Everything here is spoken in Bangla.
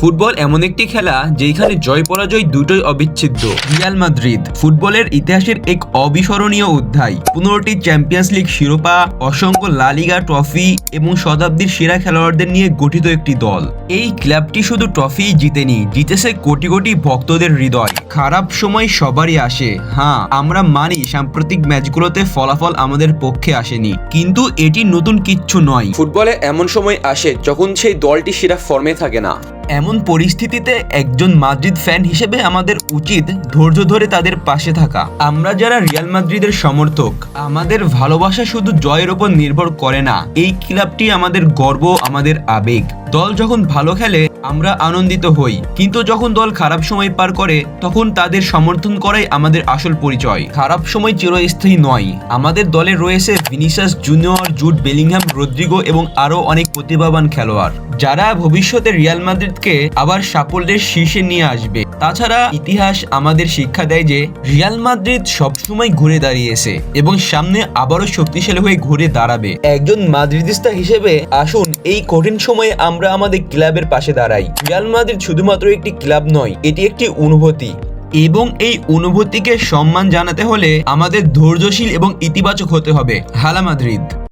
ফুটবল এমন একটি খেলা যেখানে জয় পরাজয় দুটোই অবিচ্ছেদ্য। রিয়াল মাদ্রিদ ফুটবলের ইতিহাসের এক অবিস্মরণীয় অধ্যায়। পনেরোটি চ্যাম্পিয়ন্স লিগ শিরোপা, অসংখ্য লালিগা ট্রফি এবং শতাব্দীর সেরা খেলোয়াড়দের নিয়ে গঠিত একটি দল। এই ক্লাবটি শুধু ট্রফি জিতেনি, জিতেছে কোটি কোটি ভক্তদের হৃদয়। খারাপ সময় সবারই আসে। হ্যাঁ আমরা মানি সাম্প্রতিক ম্যাচগুলোতে ফলাফল আমাদের পক্ষে আসেনি। কিন্তু এটি নতুন কিচ্ছু নয়। ফুটবলে এমন সময় আসে যখন সেই দলটি সেরা ফর্মে থাকে না। এমন পরিস্থিতিতে একজন মাদ্রিদ ফ্যান হিসেবে আমাদের উচিত ধৈর্য ধরে তাদের পাশে থাকা। আমরা যারা রিয়াল মাদ্রিদের সমর্থক, আমাদের ভালোবাসা শুধু জয়ের ওপর নির্ভর করে না, এই ক্লাবটি আমাদের গর্ব, আমাদের আবেগ। দল যখন ভালো খেলে, আমরা আনন্দিত হই, কিন্তু যখন দল খারাপ সময় পার করে, তখন তাদের সমর্থন করাই আমাদের আসল পরিচয়। খারাপ সময় চিরস্থায়ী নয়। আমাদের দলে রয়েছে Vinicius Junior Jude Bellingham, Rodrygo এবং আরও অনেক প্রতিভাবান খেলোয়াড়। যারা ভবিষ্যতে রিয়াল মাদ্রিদকে আবার সাফল্যের শীর্ষে নিয়ে আসবে। তাছাড়া ইতিহাস আমাদের শিক্ষা দেয় যে রিয়াল মাদ্রিদ সবসময় ঘুরে দাঁড়িয়েছে এবং সামনে আবারও শক্তিশালী হয়ে ঘুরে দাঁড়াবে। একজন মাদ্রিদিস্তা হিসেবে আসুন, এই কঠিন সময়ে আমরা আমাদের ক্লাবের পাশে দাঁড়াই। রিয়াল মাদ্রিদ শুধুমাত্র একটি ক্লাব নয়, এটি একটি অনুভূতি। এবং এই অনুভূতিকে সম্মান জানাতে হলে আমাদের ধৈর্যশীল এবং ইতিবাচক হতে হবে। হালা মাদ্রিদ।